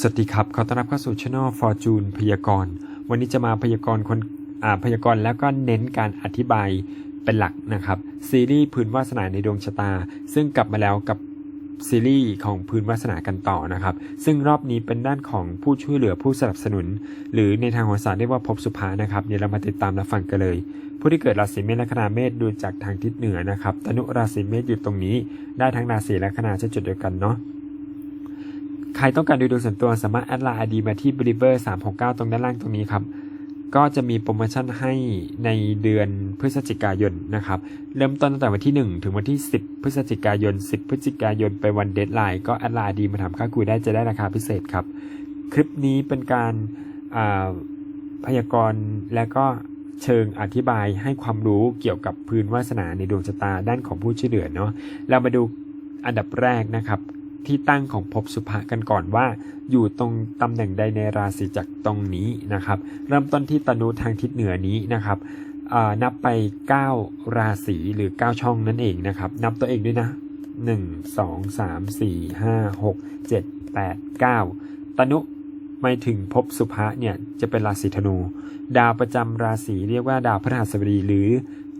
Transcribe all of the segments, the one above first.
สวัสดีครับ ขอต้อนรับเข้าสู่ช่อง Fortune พยากรณ์ วันนี้จะมาพยากรณ์คนพยากรณ์แล้วก็เน้นการอธิบายเป็นหลักนะครับ ซีรีส์พื้นวาสนาในดวงชะตา ซึ่งกลับมาแล้วกับซีรีส์ของพื้นวาสนากันต่อนะครับ ซึ่งรอบนี้เป็นด้านของผู้ช่วยเหลือผู้สนับสนุน หรือในทางโหราศาสตร์เรียกว่าภพสุภานะครับเดี๋ยวเรามาติดตามรับฟังกันเลย ผู้ที่เกิดราศีเมษและคณาเมษดูจากทางทิศเหนือนะครับตนุราศีเมษอยู่ตรงนี้ ได้ทั้งราศีและคณาเช่นจุดเดียวกันเนาะ ใครต้องการดูดวงส่วนตัวสามารถแอดไลน์อดีมาที่ believer 369 ตรงด้านล่างตรงนี้ครับก็จะมีโปรโมชั่นให้ในเดือนพฤศจิกายนนะครับ เริ่มต้นตั้งแต่วันที่ 1 ถึงวันที่ 10 พฤศจิกายน 10 พฤศจิกายนไปวันเดทไลน์ก็แอดไลน์ดีมาถามค่าคุยได้จะได้ราคาพิเศษครับ คลิปนี้เป็นการอ่าพยากรณ์และก็เชิงอธิบายให้ความรู้เกี่ยวกับพื้นวาสนาในดวงชะตาด้านของผู้ช่วยเหลือเนาะเรามาดูอันดับแรกนะครับ ที่ตั้งของภพสุภะกันก่อนว่า อยู่ตรงตำแหน่งใดในราศีจักรตรงนี้นะครับ เริ่มต้นที่ตนุทางทิศเหนือนี้นะครับนับไป 9 ราศีหรือ 9 ช่องนั่นเองนะครับ นับตัวเองด้วยนะ 1 2 3 4 5 6 7 8 9 ตนุหมายถึงภพสุภะเนี่ยจะเป็นราศีธนู ดาวประจำราศีเรียกว่าดาวพฤหัสบดีหรือ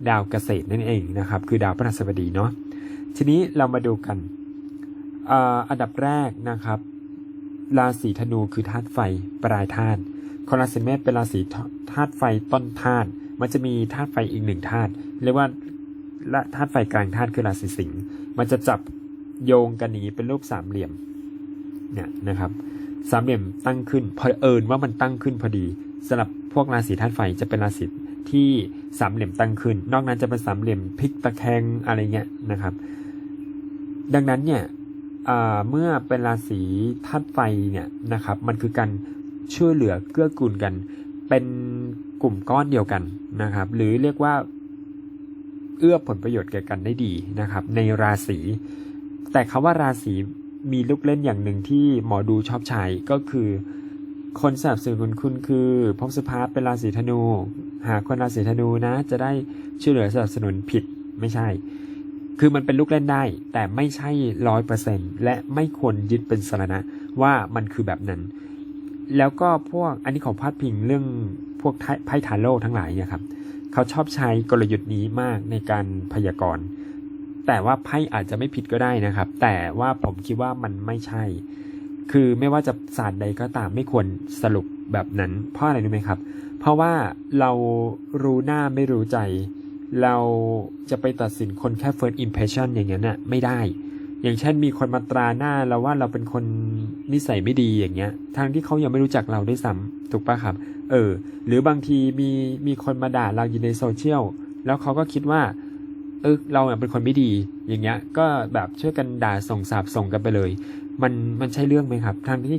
ดาวเกษตรนั่นเองนะครับ คือดาวพฤหัสบดีเนาะทีนี้เรามาดูกัน อ่าอันดับแรกนะครับ ราศีธนูคือธาตุไฟปลายธาตุคนราศีเมษเป็นราศีธาตุไฟต้นธาตุมันจะมีธาตุไฟอีกหนึ่งธาตุเรียกว่าละธาตุไฟกลางธาตุคือราศีสิงห์มันจะจับโยงกันนี้เป็นรูปสามเหลี่ยมเนี่ยนะครับ สามเหลี่ยมตั้งขึ้นพอเอิญว่ามันตั้งขึ้นพอดีสำหรับพวกราศีธาตุไฟจะเป็นราศีที่สามเหลี่ยมตั้งขึ้น นอกนั้นจะเป็นสามเหลี่ยมพลิกตะแคงอะไรเงี้ยนะครับ ดังนั้นเนี่ย เมื่อเป็นราศีธาตุไฟเนี่ยนะครับ มันคือการช่วยเหลือเกื้อกูลกัน เป็นกลุ่มก้อนเดียวกันนะครับ หรือเรียกว่าเอื้อผลประโยชน์แก่กันได้ดีนะครับ ในราศี แต่คำว่าราศีมีลูกเล่นอย่างหนึ่งที่หมอดูชอบใช้ก็คือ คนสนับสนุนคุณคือภพสภาเป็นราศีธนู หากคนราศีธนูนะจะได้ช่วยเหลือสนับสนุนผิดไม่ใช่ คือมันเป็นลูกเล่นได้ แต่ไม่ใช่ร้อยเปอร์เซ็นและไม่ควรยึดเป็นสาระว่ามันคือแบบนั้น แล้วก็พวกอันนี้ของพาดพิงเรื่องพวกไพ่ไพ่ทาโร่ทั้งหลายเนี่ยครับเขาชอบใช้กลยุทธ์นี้มากในการพยากรณ์แต่ว่าไพ่อาจจะไม่ผิดก็ได้นะครับ แต่ว่าผมคิดว่ามันไม่ใช่ คือไม่ว่าจะศาสตร์ใดก็ตามไม่ควรสรุปแบบนั้น เพราะอะไรรู้ไหมครับ เพราะว่าเรารู้หน้าไม่รู้ใจ เราจะไปตัดสินคนแค่ first impression อย่างนั้นน่ะไม่ได้ อย่างเช่นมีคนมาตราหน้าเราว่าเราเป็นคนนิสัยไม่ดีอย่างเงี้ยทางที่เขายังไม่รู้จักเราด้วยซ้ำถูกปะครับ เออ หรือบางทีมีมีคนมาด่าเราอยู่ในโซเชียลแล้วเขาก็คิดว่า เออเราเป็นคนไม่ดีอย่างเงี้ย ก็แบบช่วยกันด่าส่งสาบส่งกันไปเลย มันมันใช่เรื่องไหมครับ ทางที่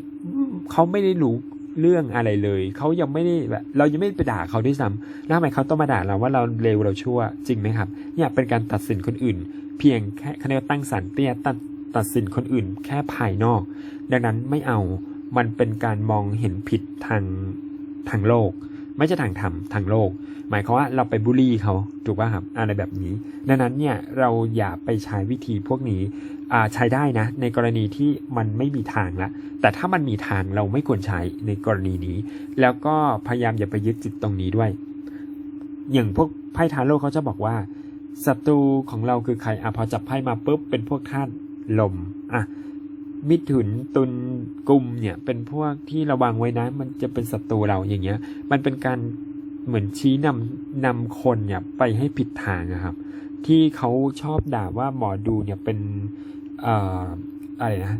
เขาไม่ได้รู้ เรื่องอะไรเลยเขายังไม่ได้แบบเรายังไม่ได้ไปด่าเขาด้วยซ้ำแล้วทำไมเขาต้องมาด่าเราว่าเราเลวเราชั่วจริงไหมครับเนี่ยเป็นการตัดสินคนอื่น เพียงแค่คะแนนตั้งสันเตี้ยตัดตัดสินคนอื่นแค่ภายนอก ดังนั้นไม่เอามันเป็นการมองเห็นผิดทางทางโลก ไม่ใช่ทางธรรมทางโลก หมายความว่าเราไปบูลลี่เขาถูกป่ะครับอะไรแบบนี้ ดังนั้นเนี่ยเราอย่าไปใช้วิธีพวกนี้ ใช้ได้นะ ในกรณีที่มันไม่มีทางละ แต่ถ้ามันมีทางเราไม่ควรใช้ในกรณีนี้ แล้วก็พยายามอย่าไปยึดจิตตรงนี้ด้วย อย่างพวกไพ่ทาโร่เขาจะบอกว่าศัตรูของเราคือใครอะพอจับไพ่มาปุ๊บเป็นพวกธาตุลมอะมิถุนตุลกุมเนี่ย เป็นพวกที่ระวังไว้นะ มันจะเป็นศัตรูเราอย่างเงี้ย มันเป็นการเหมือนชี้นำนำคนเนี่ยไปให้ผิดทางนะครับ ที่เขาชอบด่าว่าหมอดูเนี่ยเป็นเอ่ออะไรนะ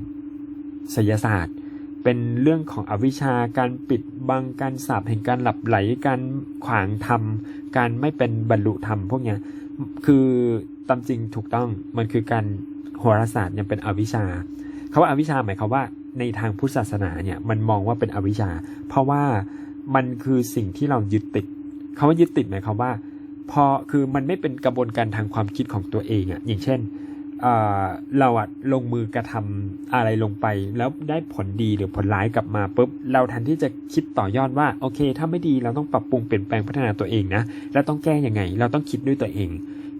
ศิลศาสตร์ เป็นเรื่องของอวิชชาการปิดบังการสาบแห่งการหลับไหลการขวางธรรม การไม่เป็นบรรลุธรรมพวกเนี้ยคือตามจริงถูกต้องมันคือการโหราศาสตร์เนี่ยเป็นอวิชชาคาว่าอวิชชาหมายความว่าในทางพุทธศาสนาเนี่ยมันมองว่าเป็นอวิชชา เพราะว่ามันคือสิ่งที่เรายึดติดคาว่ายึดติดหมายความว่า พอคือมันไม่เป็นกระบวนการทางความคิดของตัวเองอะอย่างเช่นเราอะลงมือกระทำอะไรลงไป แล้วได้ผลดีหรือผลร้ายกลับมาปุ๊บเราทันที่จะคิดต่อยอดว่าโอเค ถ้าไม่ดีเราต้องปรับปรุงเปลี่ยนแปลงพัฒนาตัวเองนะแล้วต้องแก้ยังไง เราต้องคิดด้วยตัวเอง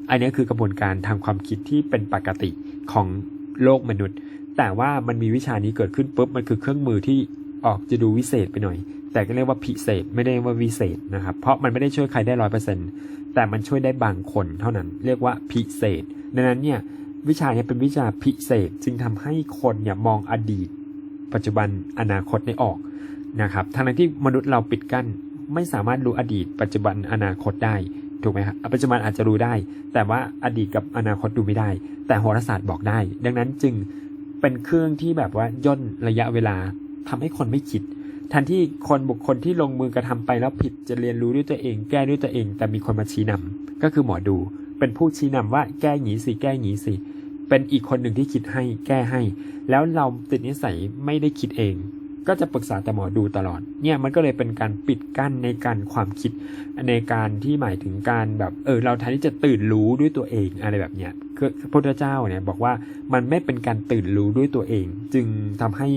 อันนี้คือกระบวนการทางความคิดที่เป็นปกติของโลกมนุษย์ แต่ว่ามันมีวิชานี้เกิดขึ้นปุ๊บมันคือเครื่องมือที่ออกจะดูวิเศษไปหน่อย แต่ก็เรียกว่าพิเศษไม่ได้ว่าวิเศษนะครับ เพราะมันไม่ได้ช่วยใครได้ร้อยเปอร์เซ็นต์แต่มันช่วยได้บางคนเท่านั้น เรียกว่าพิเศษ ดังนั้นเนี่ยวิชาเนี้เป็นวิชาพิเศษจึงทำให้คนเนี่ยมองอดีต ปัจจุบันอนาคตได้ออกนะครับทั้งที่มนุษย์เราปิดกั้นไม่สามารถรู้อดีต ปัจจุบันอนาคตได้ถูกไหมครับปัจจุบันอาจจะรู้ได้ แต่ว่าอดีตกับอนาคตดูไม่ได้ แต่โหราศาสตร์บอกได้ ดังนั้นจึงเป็นเครื่องที่แบบว่าย่นระยะเวลาทำให้คนไม่คิด ทันที่คนบุคคลที่ลงมือกระทำไปแล้วผิดจะเรียนรู้ด้วยตัวเอง แก้ด้วยตัวเอง แต่มีคนมาชี้นำก็คือหมอดู เป็นผู้ชี้นำว่าแก้หนีสิแก้หนีสิเป็นอีกคนหนึ่งที่คิดให้แก้ให้ แล้วเราติดนิสัยไม่ได้คิดเอง ก็จะปรึกษาแต่หมอดูตลอด เนี่ยมันก็เลยเป็นการปิดกั้นในการความคิดในการที่หมายถึงการแบบเออเราแทนที่จะตื่นรู้ด้วยตัวเองอะไรแบบเนี้ยคือพระพุทธเจ้าเนี่ยบอกว่ามันไม่เป็นการตื่นรู้ด้วยตัวเอง จึงทำให้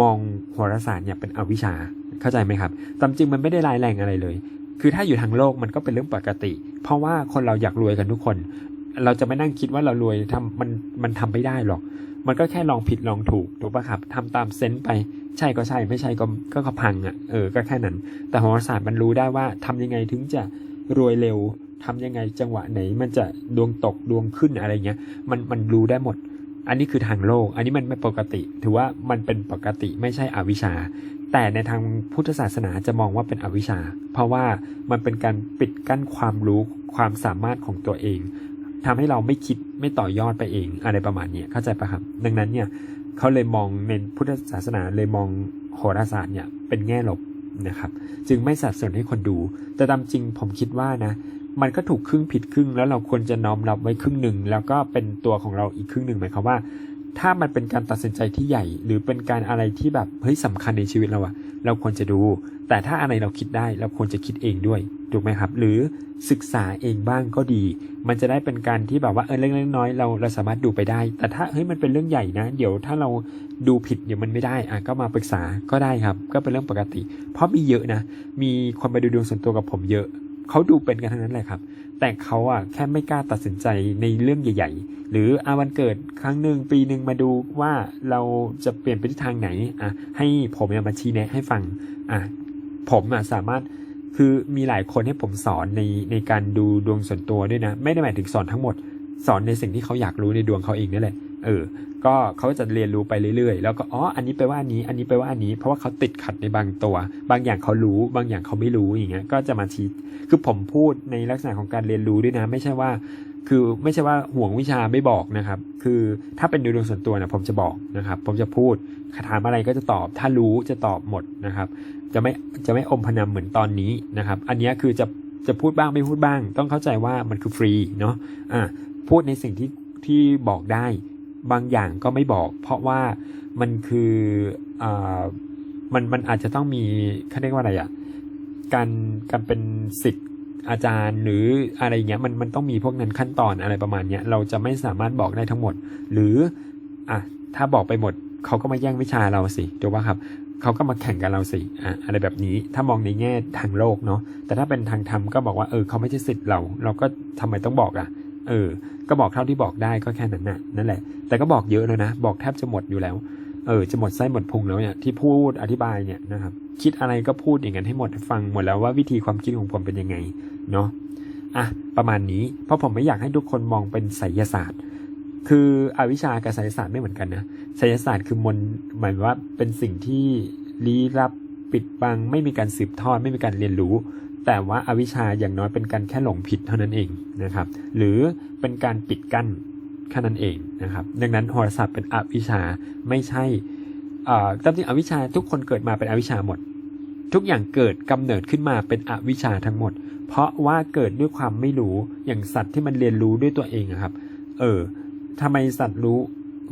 มองโหราศาสตร์เนี่ยเป็นอวิชชาเข้าใจไหมครับตามจริงมันไม่ได้ร้ายแรงอะไรเลย คือถ้าอยู่ทางโลกมันก็เป็นเรื่องปกติ เพราะว่าคนเราอยากรวยกันทุกคน เราจะไม่นั่งคิดว่าเรารวยทำมันมันทำไม่ได้หรอก มันก็แค่ลองผิดลองถูกถูกปะครับทำตามเซนส์ไปใช่ก็ใช่ไม่ใช่ก็ก็พังอะเออก็แค่นั้น แต่โหราศาสตร์มันรู้ได้ว่าทำยังไงถึงจะรวยเร็วทำยังไงจังหวะไหนมันจะดวงตกดวงขึ้นอะไรเงี้ยมันมันรู้ได้หมด อันนี้คือทางโลก อันนี้มันไม่ปกติ ถือว่ามันเป็นปกติไม่ใช่อวิชชา แต่ในทางพุทธศาสนาจะมองว่าเป็นอวิชชา เพราะว่ามันเป็นการปิดกั้นความรู้ความสามารถของตัวเองทำให้เราไม่คิดไม่ต่อยอดไปเอง อะไรประมาณนี้เข้าใจปะครับ ดังนั้นเนี่ยเขาเลยมองในพุทธศาสนาเลยมองโหราศาสตร์เนี่ยเป็นแง่ลบนะครับ จึงไม่สับสนให้คนดู แต่ตามจริงผมคิดว่านะ มันก็ถูกครึ่งผิดครึ่ง แล้วเราควรจะน้อมรับไว้ครึ่งหนึ่ง แล้วก็เป็นตัวของเราอีกครึ่งหนึ่งหมายความว่า ถ้ามันเป็นการตัดสินใจที่ใหญ่ หรือเป็นการอะไรที่แบบเฮ้ยสำคัญในชีวิตเราอะเราควรจะดู แต่ถ้าอะไรเราคิดได้เราควรจะคิดเองด้วยถูกไหมครับ หรือศึกษาเองบ้างก็ดี มันจะได้เป็นการที่แบบว่าเออเล็กน้อยเราเราสามารถดูไปได้ แต่ถ้าเฮ้ยมันเป็นเรื่องใหญ่นะ เดี๋ยวถ้าเราดูผิดเดี๋ยวมันไม่ได้อะก็มาปรึกษาก็ได้ครับ ก็เป็นเรื่องปกติ เพราะมีเยอะนะ มีคนไปดูดวงส่วนตัวกับผมเยอะ เขาดูเป็นกันทั้งนั้นเลยครับ แต่เขาอะแค่ไม่กล้าตัดสินใจในเรื่องใหญ่ ๆ หรืออาวันเกิดครั้งหนึ่งปีหนึ่งมาดูว่าเราจะเปลี่ยนไปทิศทางไหนอะให้ผมเนี่ยมาชี้แนะให้ฟังอะผมอะสามารถคือมีหลายคนให้ผมสอนในในการดูดวงส่วนตัวด้วยนะ ไม่ได้หมายถึงสอนทั้งหมด สอนในสิ่งที่เขาอยากรู้ในดวงเขาเองนี่แหละเออ ก็เขาจะเรียนรู้ไปเรื่อยๆ แล้วก็อ๋ออันนี้ไปลว่าอันนี้ อันนี้ไปลว่าอันนี้ เพราะว่าเขาติดขัดในบางตัว บางอย่างเขารู้ บางอย่างเขาไม่รู้อย่างเงี้ย ก็จะมาชี้คือผมพูดในลักษณะของการเรียนรู้ด้วยนะ ไม่ใช่ว่า คือไม่ใช่ว่าห่วงวิชาไม่บอกนะครับ คือถ้าเป็นดวงส่วนตัวนะผมจะบอกนะครับ ผมจะพูดถามอะไรก็จะตอบ ถ้ารู้จะตอบหมดนะครับ จะไม่จะไม่อมพนำเหมือนตอนนี้นะครับ อันนี้คือจะจะพูดบ้างไม่พูดบ้าง ต้องเข้าใจว่ามันคือฟรีเนาะ อ่าพูดในสิ่งที่ที่บอกได้ บางอย่างก็ไม่บอก เพราะว่ามันคืออ่ามันมันอาจจะต้องมีเขาเรียกว่าอะไรอะการการเป็นสิทธิ์อาจารย์หรืออะไรเงี้ยมันมันต้องมีพวกนั้นขั้นตอนอะไรประมาณเนี้ยเราจะไม่สามารถบอกได้ทั้งหมด หรืออะถ้าบอกไปหมดเขาก็มาแย่งวิชาเราสิถูกป่ะครับเขาก็มาแข่งกับเราสิอะอะไรแบบนี้ถ้ามองในแง่ทางโลกเนาะแต่ถ้าเป็นทางธรรมก็บอกว่าเออเขาไม่ใช่สิทธิ์เรา เราก็ทำไมต้องบอกอะ เออ ก็บอกเท่าที่บอกได้ก็แค่นั้นน่ะนั่นแหละ แต่ก็บอกเยอะแล้วนะ บอกแทบจะหมดอยู่แล้ว เออ จะหมดไส้หมดพุงแล้วเนี่ยที่พูดอธิบายเนี่ยนะครับ คิดอะไรก็พูดอย่างนั้นให้หมดฟังหมดแล้วว่าวิธีความคิดของผมเป็นยังไง เนาะอะประมาณนี้ เพราะผมไม่อยากให้ทุกคนมองเป็นไสยศาสตร์ คืออวิชชากับไสยศาสตร์ไม่เหมือนกันนะไสยศาสตร์คือมนต์หมายว่าเป็นสิ่งที่ลี้ลับปิดบังไม่มีการสืบทอดไม่มีการเรียนรู้ แต่ว่าอาวิชชาอย่างน้อยเป็นการแค่หลงผิดเท่านั้นเองนะครับ หรือเป็นการปิดกั้นแค่นั้นเองนะครับ ดังนั้นโหราศาสตร์เป็นอวิชชาไม่ใช่อ่อตามจริงอวิชชาทุกคนเกิดมาเป็นอวิชชาหมด ทุกอย่างเกิดกำเนิดขึ้นมาเป็นอวิชชาทั้งหมด เพราะว่าเกิดด้วยความไม่รู้อย่างสัตว์ที่มันเรียนรู้ด้วยตัวเองอะครับ เออทำไมสัตว์รู้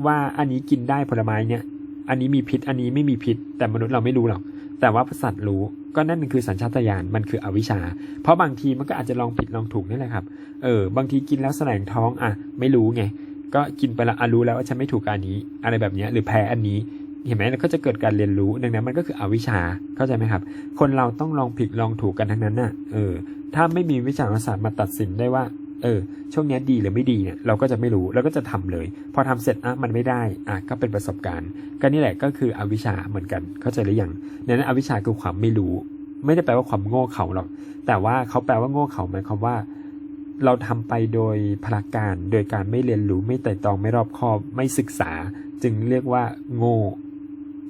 ว่าอันนี้กินได้ผลไม้เนี่ย อันนี้มีพิษอันนี้ไม่มีพิษ แต่มนุษย์เราไม่รู้หรอกแต่ว่าสัตว์รู้ ก็นั่นคือสัญชาตญาณมันคืออวิชชา เพราะบางทีมันก็อาจจะลองผิดลองถูกนี่แหละครับ เออ บางทีกินแล้วแสลงท้องอะ ไม่รู้ไง ก็กินไปแล้วอรู้แล้วว่าฉันไม่ถูกอันนี้ อะไรแบบนี้หรือแพ้อันนี้ เห็นไหมแล้วก็จะเกิดการเรียนรู้ ดังนั้นมันก็คืออวิชชา เข้าใจไหมครับ คนเราต้องลองผิดลองถูกกันทั้งนั้นน่ะ เออ ถ้าไม่มีวิชาศาสตร์มาตัดสินได้ว่า เออ ช่วงนี้ดีหรือไม่ดีเนี่ยเราก็จะไม่รู้เราก็จะทำเลย พอทำเสร็จอะมันไม่ได้อะก็เป็นประสบการณ์ ก็นี่แหละก็คืออวิชชาเหมือนกันเข้าใจหรือยังนั้นอวิชชาคือความไม่รู้ ไม่ได้แปลว่าความโง่เขาหรอก แต่ว่าเขาแปลว่าโง่เขาหมายความว่า เราทำไปโดยพละการโดยการไม่เรียนรู้ไม่ไต่ตองไม่รอบคอบไม่ศึกษา จึงเรียกว่า โง่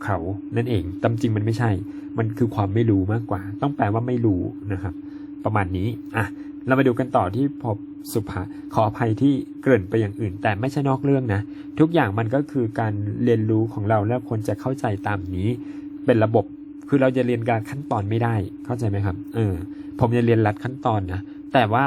เขานั่นเองตามจริงมันไม่ใช่ มันคือความไม่รู้มากกว่า ต้องแปลว่าไม่รู้นะครับ ประมาณนี้อะ เรามาดูกันต่อที่พบสุภาขออภัยที่เกริ่นไปอย่างอื่น แต่ไม่ใช่นอกเรื่องนะ ทุกอย่างมันก็คือการเรียนรู้ของเราแล้วควรจะเข้าใจตามนี้ เป็นระบบคือเราจะเรียนการขั้นตอนไม่ได้เข้าใจไหมครับ เออ ผมจะเรียนรัดขั้นตอนนะแต่ว่า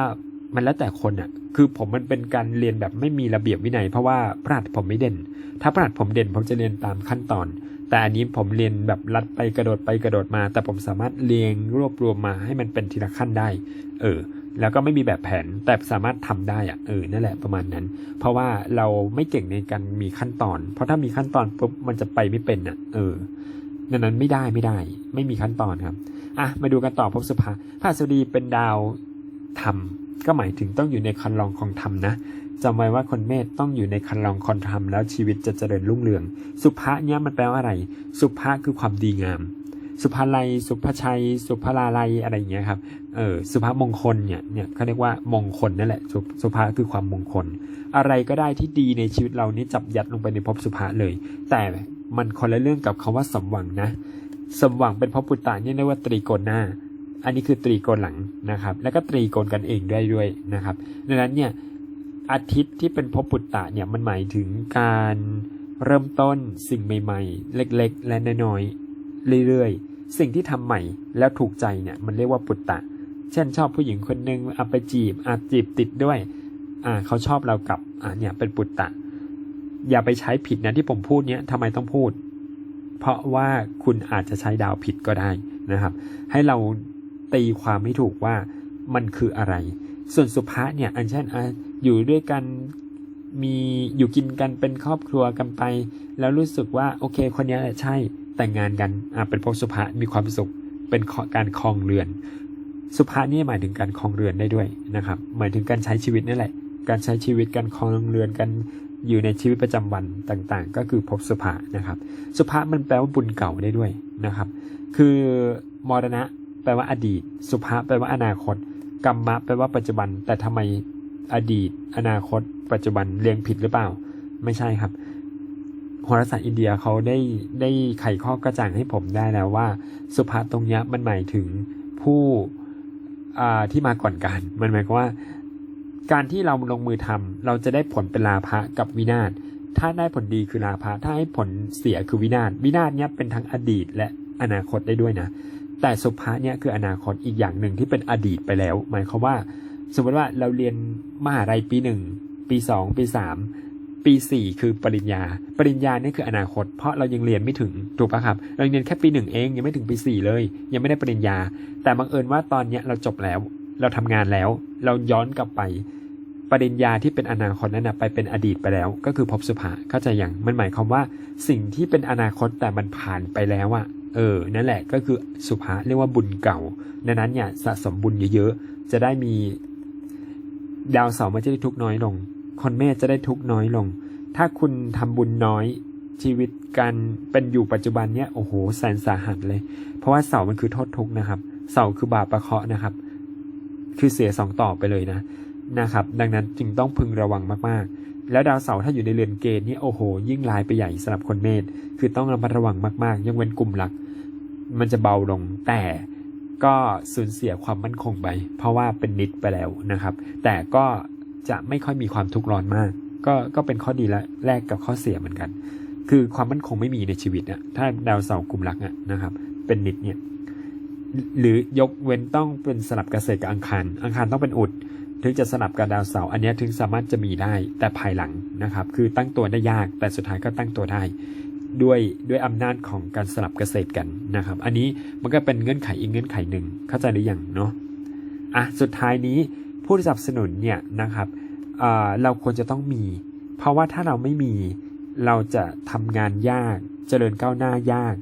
มันแล้วแต่คนอะ่ะ คือผมมันเป็นการเรียนแบบไม่มีระเบียบวินัย เพราะว่าพระหัตผมไม่เด่น ถ้าพระหัตผมเด่นผมจะเรียนตามขั้นตอน แต่อันนี้ผมเรียนแบบลัดไปกระโดดไปกระโดดมา แต่ผมสามารถเรียงรวบรวมมาให้มันเป็นทีละขั้นได้ เออ แล้วก็ไม่มีแบบแผนแต่สามารถทำได้อะเออนั่นแหละประมาณนั้น เพราะว่าเราไม่เก่งในการมีขั้นตอน เพราะถ้ามีขั้นตอนปุ๊บมันจะไปไม่เป็นอะเออดังนั้นไม่ได้ไม่ได้ ไม่มีขั้นตอนครับอะมาดูกันต่อภพสุภาพระสบดีเป็นดาวธรรมก็หมายถึงต้องอยู่ในคันลองของธรรมนะ จำไว้ว่าคนเมษต้องอยู่ในคันลองคอนธรรมแล้วชีวิตจะเจริญรุ่งเรือง สุภาเนี่ยมันแปลว่าอะไร สุภาคือความดีงาม สุภาลัย สุภชัย สุภาลาลัยอะไรอย่างเงี้ยครับ เออสุภามงคลเนี่ย เนี่ยเขาเรียกว่ามงคลนั่นแหละ สุสภาคือความมงคล อะไรก็ได้ที่ดีในชีวิตเรานี้จับยัดลงไปในภพสุภาเลย แต่มันคนละเรื่องกับคำว่าสมหวังนะ สมหวังเป็นภพปุตตะเนี่ยเรียกว่าตรีโกณหน้า อันนี้คือตรีโกณหลังนะครับ แล้วก็ตรีโกณกันเองด้วยด้วยนะครับ ดังนั้นเนี่ย อาทิตย์ที่เป็นภพปุตตะเนี่ยมันหมายถึงการเริ่มต้นสิ่งใหม่ ๆ เล็กๆ และน้อยๆเรื่อยๆ สิ่งที่ทำใหม่แล้วถูกใจเนี่ยมันเรียกว่าปุตตะ เช่นชอบผู้หญิงคนหนึ่งเอาไปจีบอาจีบติดด้วยอ่าเขาชอบเรากลับอ่าเนี่ยเป็นปุตตะ อย่าไปใช้ผิดนะที่ผมพูดเนี้ยทำไมต้องพูด เพราะว่าคุณอาจจะใช้ดาวผิดก็ได้นะครับ ให้เราตีความให้ถูกว่ามันคืออะไร ส่วนสุภาเนี่ยอันเช่น อยู่ด้วยกันมีอยู่กินกันเป็นครอบครัวกันไป แล้วรู้สึกว่าโอเค คนนี้แหละใช่แต่งงานกันอะเป็นภพสุภามีความสุขเป็นการครองเรือน สุภานี่หมายถึงการครองเรือนได้ด้วยนะครับ หมายถึงการใช้ชีวิตนั่นแหละ การใช้ชีวิตการครองเรือนกันอยู่ในชีวิตประจำวันต่างๆ ก็คือภพสุภานะครับ สุภามันแปลว่าบุญเก่าได้ด้วยนะครับ คือมรณะ แปลว่าอดีต สุภาแปลว่าอนาคตกรรมะแปลว่าปัจจุบัน แต่ทำไม อดีต อนาคต ปัจจุบันเรียงผิดหรือเปล่า ไม่ใช่ครับโหราศาสตร์อินเดียเขาได้ได้ไขข้อกระจ่างให้ผมได้แล้วว่า สุภาตรงนี้มันหมายถึงผู้ที่มาก่อนการ มันหมายความว่า การที่เราลงมือทำเราจะได้ผลเป็นลาภะกับวินาศถ้าได้ผลดีคือลาภะถ้าให้ผลเสียคือวินาศวินาศเนี้ยเป็นทั้งอดีตและอนาคตได้ด้วยนะ แต่สุภาเนี่ยคืออนาคตอีกอย่างหนึ่งที่เป็นอดีตไปแล้ว หมายความว่า สมมติว่าเราเรียนมหาลัยปีหนึ่งปีสองปีสามปีสี่คือปริญญา ปริญญานี่คืออนาคต เพราะเรายังเรียนไม่ถึงถูกปะครับ เราเรียนแค่ปีหนึ่งเองยังไม่ถึงปีสี่เลย ยังไม่ได้ปริญญา แต่บังเอิญว่าตอนเนี้ยเราจบแล้ว เราทำงานแล้ว เราย้อนกลับไปปริญญาที่เป็นอนาคตนั้นนะไปเป็นอดีตไปแล้ว ก็คือภพสุภาเข้าใจอย่างมันหมายความว่าสิ่งที่เป็นอนาคตแต่มันผ่านไปแล้วอะเออ นั่นแหละก็คือสุภาเรียกว่าบุญเก่าดังนั้นเนี่ยสะสมบุญเยอะๆ จะได้มี ดาวเสาร์มันจะได้ทุกน้อยลง คนเมษจะได้ทุกน้อยลง ถ้าคุณทำบุญน้อยชีวิตการเป็นอยู่ปัจจุบันเนี่ยโอ้โหแสนสาหัสเลย เพราะว่าเสามันคือโทษทุกนะครับ เสาคือบาปประเคาะนะครับ คือเสียสองต่อไปเลยนะนะครับ ดังนั้นจึงต้องพึงระวังมากๆ แล้วดาวเสาร์ถ้าอยู่ในเรือนเกณฑ์นี่โอ้โห ยิ่งร้ายไปใหญ่สำหรับคนเมษคือต้องระมัดระวังมากๆยังเว้นกลุ่มหลัก มันจะเบาลงแต่ ก็สูญเสียความมั่นคงไป เพราะว่าเป็นนิดไปแล้วนะครับ แต่ก็จะไม่ค่อยมีความทุกข์ร้อนมาก ก็ก็เป็นข้อดีและแลกกับข้อเสียเหมือนกัน คือความมั่นคงไม่มีในชีวิตอะถ้าดาวเสาร์กลุ่มรักอะนะครับ เป็นนิดเนี่ยหรือยกเว้นต้องเป็นสลับเกษตรกับอังคาร อังคารต้องเป็นอุด ถึงจะสลับกับดาวเสาร์อันนี้ถึงสามารถจะมีได้แต่ภายหลังนะครับ คือตั้งตัวได้ยากแต่สุดท้ายก็ตั้งตัวได้ ด้วยด้วยอำนาจของการสลับเกษตรกันนะครับ อันนี้มันก็เป็นเงื่อนไขอีกเงื่อนไขหนึ่งเข้าใจหรือยังเนาะอะสุดท้ายนี้ผู้สนับสนุนเนี่ยนะครับเราควรจะต้องมี เพราะว่าถ้าเราไม่มีเราจะทำงานยาก เจริญก้าวหน้ายาก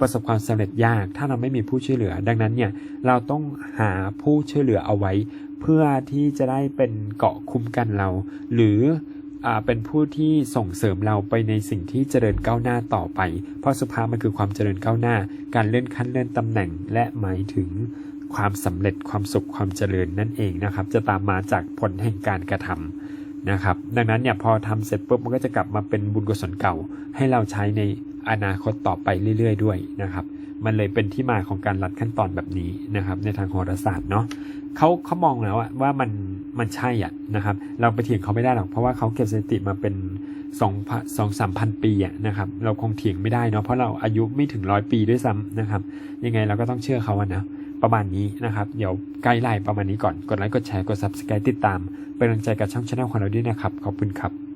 ประสบความสำเร็จยาก ถ้าเราไม่มีผู้ช่วยเหลือ ดังนั้นเนี่ยเราต้องหาผู้ช่วยเหลือเอาไว้ เพื่อที่จะได้เป็นเกาะคุ้มกันเรา หรือ เป็นผู้ที่ส่งเสริมเราไปในสิ่งที่เจริญก้าวหน้าต่อไป เพราะสุภาพมันคือความเจริญก้าวหน้า การเลื่อนขั้นเลื่อนตำแหน่ง และหมายถึงความสำเร็จความสุขความเจริญนั่นเองนะครับ จะตามมาจากผลแห่งการกระทำนะครับ ดังนั้นเนี่ยพอทำเสร็จปุ๊บมันก็จะกลับมาเป็นบุญกุศลเก่าให้เราใช้ใน อนาคตต่อไปเรื่อย ๆ ด้วยนะครับ มันเลยเป็นที่มาของการรัดขั้นตอนแบบนี้นะครับ ในทางโหราศาสตร์เนาะเขาเขามองแล้วว่ามันมันใช่อะนะครับ เราไปเถียงเขาไม่ได้หรอกเพราะว่าเขาเก็บสถิติมาเป็นสองสองสามพันปีอะนะครับ เราคงเถียงไม่ได้เนาะเพราะเราอายุไม่ถึงร้อยปีด้วยซ้ำนะครับ ยังไงเราก็ต้องเชื่อเขาอะนะประมาณนี้นะครับ เดี๋ยวไกด์ไลน์ประมาณนี้ก่อน กดไลค์ กดแชร์ กด subscribe ติดตาม เป็นกำลังใจกับช่องช anel ของเราด้วยนะครับ ขอบคุณครับ